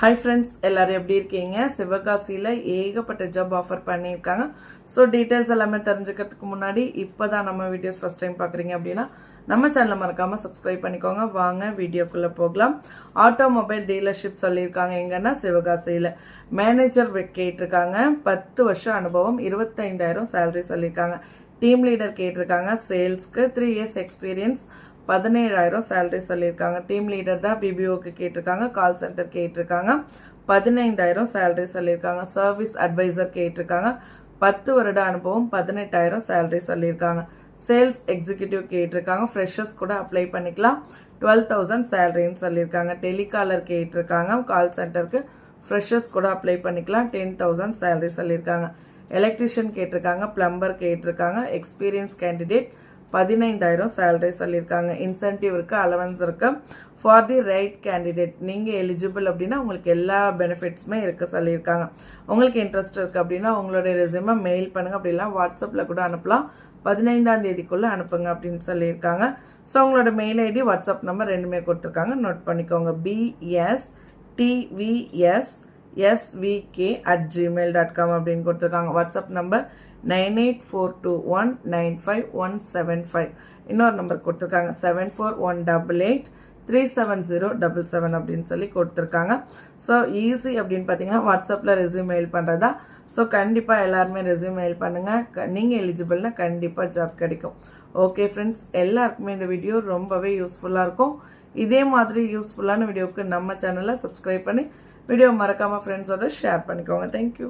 Hi friends எல்லோரும் எப்படி இருக்கீங்க? சிவகாசியில் ஏகப்பட்ட ஜாப் ஆஃபர் பண்ணியிருக்காங்க. ஸோ டீட்டெயில்ஸ் எல்லாமே தெரிஞ்சுக்கிறதுக்கு முன்னாடி இப்போ தான் நம்ம வீடியோஸ் ஃபஸ்ட் டைம் பார்க்குறீங்க அப்படின்னா நம்ம சேனலை மறக்காமல் சப்ஸ்கிரைப் பண்ணிக்கோங்க. வாங்க வீடியோக்குள்ளே போகலாம். ஆட்டோமொபைல் டீலர்ஷிப் சொல்லியிருக்காங்க. எங்கன்னா சிவகாசியில் மேனேஜர் கேட்டிருக்காங்க. பத்து வருஷம் அனுபவம் இருபத்தைந்தாயிரம் சேலரி சொல்லியிருக்காங்க. டீம் லீடர் கேட்டிருக்காங்க. சேல்ஸ்க்கு த்ரீ இயர்ஸ் எக்ஸ்பீரியன்ஸ் பதினேழாயிரம் சேலரி சொல்லியிருக்காங்க. டீம் லீடர் தான் பிபிஓக்கு கேட்டிருக்காங்க கால் சென்டர் கேட்டிருக்காங்க. பதினைந்தாயிரம் சேலரி சொல்லியிருக்காங்க சர்வீஸ் அட்வைசர் கேட்டிருக்காங்க. பத்து வருட அனுபவம் பதினெட்டாயிரம் சேலரி சொல்லியிருக்காங்க. சேல்ஸ் எக்ஸிக்யூட்டிவ் கேட்டிருக்காங்க ஃப்ரெஷர்ஸ் கூட அப்ளை பண்ணிக்கலாம். டுவெல் தௌசண்ட் சேலரின்னு சொல்லியிருக்காங்க. டெலிகாலர் கேட்டிருக்காங்க கால் சென்டருக்கு ஃப்ரெஷர்ஸ் கூட அப்ளை பண்ணிக்கலாம். டென் தௌசண்ட் சேலரி சொல்லியிருக்காங்க. எலக்ட்ரிஷியன் கேட்டிருக்காங்க பிளம்பர் கேட்டிருக்காங்க. எக்ஸ்பீரியன்ஸ் கேண்டிடேட் பதினைந்தாயிரம் சேலரி சொல்லியிருக்காங்க. இன்சென்டிவ் இருக்குது அலவன்ஸ் இருக்கு. ஃபார் தி ரைட் கேண்டிடேட் நீங்கள் எலிஜிபிள் அப்படின்னா உங்களுக்கு எல்லா பெனிஃபிட்ஸுமே இருக்க சொல்லியிருக்காங்க. உங்களுக்கு இன்ட்ரெஸ்ட் இருக்குது அப்படின்னா உங்களுடைய ரெசியூமை மெயில் பண்ணுங்கள் அப்படிலாம் வாட்ஸ்அப்பில் கூட அனுப்பலாம். பதினைந்தாம் தேதிக்குள்ளே அனுப்புங்க அப்படின்னு சொல்லியிருக்காங்க. ஸோ உங்களோட மெயில் ஐடி வாட்ஸ்அப் நம்பர் ரெண்டுமே கொடுத்துருக்காங்க. நோட் பண்ணிக்கோங்க. PS TVS SVK at Gmail dot com அப்படின்னு கொடுத்துருக்காங்க. WhatsApp number nine eight four two one nine five one seven five இன்னொரு நம்பர் கொடுத்துருக்காங்க. Seven four one double eight three seven zero double seven அப்படின்னு சொல்லி கொடுத்துருக்காங்க. So easy அப்படின்னு பார்த்தீங்கன்னா வாட்ஸ்அப்பில் ரெஸ்யூம் மெயில் பண்ணுறதா ஸோ கண்டிப்பாக எல்லாருமே ரெஸ்யூம் மெயில் பண்ணுங்கள் நீங்கள் எலிஜிபிள்னா கண்டிப்பாக ஜாப் கிடைக்கும். ஓகே ஃப்ரெண்ட்ஸ் எல்லாருக்குமே இந்த வீடியோ ரொம்பவே யூஸ்ஃபுல்லாக இருக்கும். இதே மாதிரி யூஸ்ஃபுல்லான வீடியோவுக்கு நம்ம சேனலை சப்ஸ்கிரைப் பண்ணி வீடியோ மறக்காமல் ஃப்ரெண்ட்ஸோட ஷேர் பண்ணிக்கோங்க. தேங்க்யூ